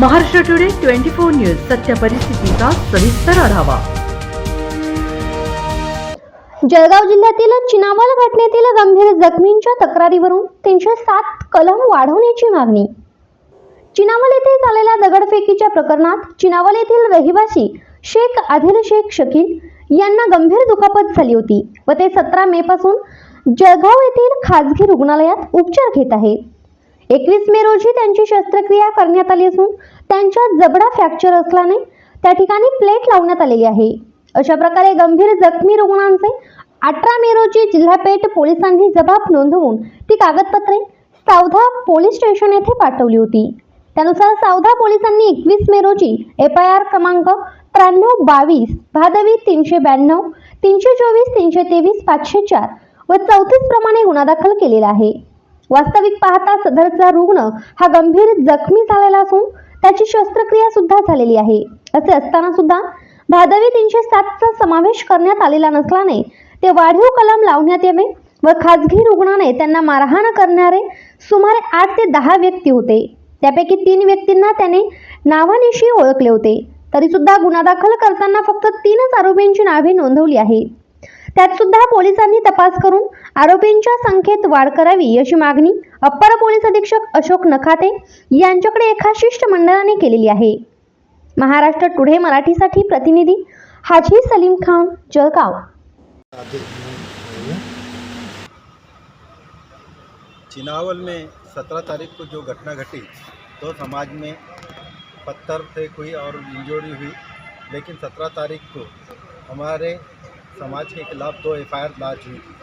Maharashtra today twenty four news सत्य परिस्थितीचा सविस्तर आढावा. जळगाव जिल्ह्यातील चिनावल घटनेतील गंभीर जखमींच्या तक्रारीवरून तीनशे सात कलम वाढवण्याची मागणी. चिनावल येथे झालेल्या दगडफेकीच्या प्रकरणात चिनावल येथील रहिवासी शेख आदिल शेख शकील यांना गंभीर दुखापत झाली होती व ते सतरा मे पासून जळगाव येथील खाजगी रुग्णालयात उपचार घेत आहेत. एकवीस मे रोजी त्यांची शस्त्रक्रिया करण्यात आली असून त्यांच्या जबडा फ्रॅक्चर असल्याने त्या ठिकाणी प्लेट लावण्यात आलेली आहे. अशा प्रकारे गंभीर जखमी रुग्णांचे अठरा मे रोजी जिल्हापेठ पोलिसांनी जबाब नोंदवून ती कागदपत्रे सावधा पोलीस स्टेशन येथे पाठवली होती. त्यानुसार सावधा पोलिसांनी एकवीस मे रोजी एफ आय आर क्रमांक त्र्याण्णव बावीस भादवी तीनशे ब्याण्णव तीनशे चोवीस तीनशे तेवीस पाचशे चार व चौतीस प्रमाणे गुन्हा दाखल केलेला आहे. वास्तविक पाहता सदरचा रुग्ण हा गंभीर जखमी झालेला असून त्याची शस्त्रक्रिया सुद्धा झालेली आहे. असे असताना सुद्धा भादवी तीनशे सातचा समावेश करण्यात आलेला नसल्याने ते वाढीव कलम लावण्यात यावे व खाजगी रुग्णाने त्यांना मारहाण करणारे सुमारे आठ ते दहा व्यक्ती होते. त्यापैकी तीन व्यक्तींना त्याने नावानिशी ओळखले होते. तरी सुद्धा गुन्हा दाखल करताना फक्त तीनच आरोपींची नावे नोंदवली आहेत. त्यात सुद्धा पोलिसांनी तपास करून आरोपींच्या संख्येत वाढ करावी अशी मागणी अप्पर पोलीस अधीक्षक अशोक नखाते यांच्याकडे एका शिष्टमंडळाने केलेली आहे. महाराष्ट्र टुडे मराठीसाठी प्रतिनिधी हाजी सलीम खान जळगाव. चिनावल में सत्रह तारीख को जो घटना घटी तो समाज में पत्थर फेंक हुई और इंजोरी हुई लेकिन सत्रह तारीख को हमारे समाज के खिलाफ दो एफ़ आई आर लाज हुई थी।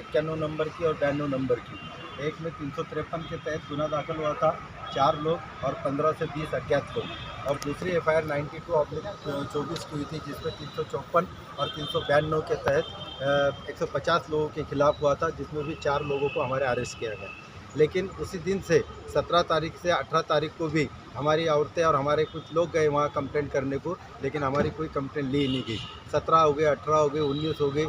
इक्यानवे नंबर की और बयानवे नंबर की। एक में तीन सौ तिरपन के तहत गुना दाखिल हुआ था, चार लोग और पंद्रह से बीस अज्ञात लोग। और दूसरी F I R ninety two oblique चौबीस की हुई थी, जिसमें तीन सौ चौपन और तीन सौ बयानवे के तहत एक सौ पचास लोगों के खिलाफ हुआ था, जिसमें भी चार लोगों को हमारे अरेस्ट किया गया। लेकिन उसी दिन से सत्रह तारीख से अठारह तारीख को भी हमारी औरतें और हमारे कुछ लोग गए वहाँ कंप्लेंट करने को, लेकिन हमारी कोई कंप्लेंट ली नहीं गई। सत्रह हो गए, अठारह हो गए, उन्नीस हो गए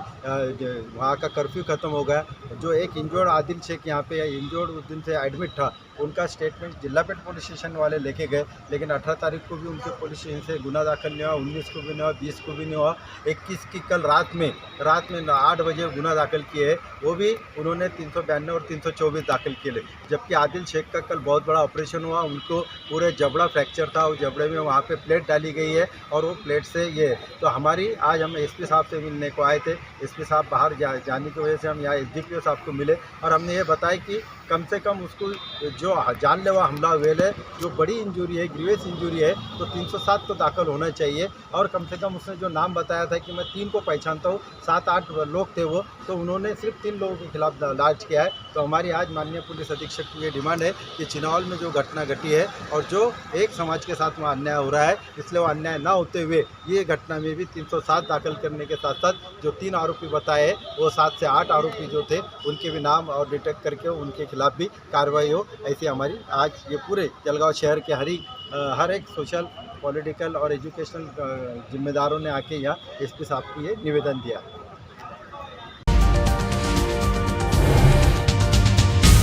वहाँ का कर्फ्यू ख़त्म हो गया। जो एक इंजोर्ड आदिल शेख यहाँ पे इंजोर्ड उस दिन से एडमिट था, उनका स्टेटमेंट जिलापेट पुलिस स्टेशन वाले लेके गए, लेकिन अठारह तारीख को भी उनके पुलिस स्टेशन से गुना दाखिल नहीं हुआ, उन्नीस को भी नहीं हुआ, बीस को भी नहीं हुआ। इक्कीस की कल रात में रात में आठ बजे गुना दाखिल किए वो भी उन्होंने तीन और तीन सौ चौबीस दाखिल किए। जबकि आदिल शेख का कल बहुत बड़ा ऑपरेशन हुआ, उनको पूरे जबड़ा फ्रैक्चर था उस जबड़े में वहाँ पे प्लेट डाली गई है और वो प्लेट से ये तो हमारी आज हम एसपी साहब से मिलने को आए थे। एसपी साहब बाहर जा, जाने की वजह से हम यहाँ एस साहब को मिले और हमने ये बताया कि कम से कम उसको जो जानलेवा हमला हुए है जो बड़ी इंजरी है ग्रीवियस इंजरी है तो 307 तो दाखिल होना चाहिए। और कम से कम उसने जो नाम बताया था कि मैं तीन को पहचानता हूँ सात आठ लोग थे वो तो उन्होंने सिर्फ़ तीन लोगों के खिलाफ लाज किया है। तो हमारी आज माननीय पुलिस अधीक्षक की ये डिमांड है कि चिनावल में जो घटना घटी है और जो एक समाज के साथ वहाँ अन्याय हो रहा है, इसलिए वो अन्याय ना होते हुए ये घटना में भी 307 दाखिल करने के साथ साथ जो तीन आरोपी बताए वो सात से आठ आरोपी जो थे, उनके भी नाम और डिटेक्ट करके उनके खिलाफ भी कार्रवाई हो, ऐसी हमारी आज ये पूरे जलगांव शहर के हरी हर एक सोशल, पॉलिटिकल और एजुकेशनल जिम्मेदारों ने आके यहाँ एस साहब को ये निवेदन दिया।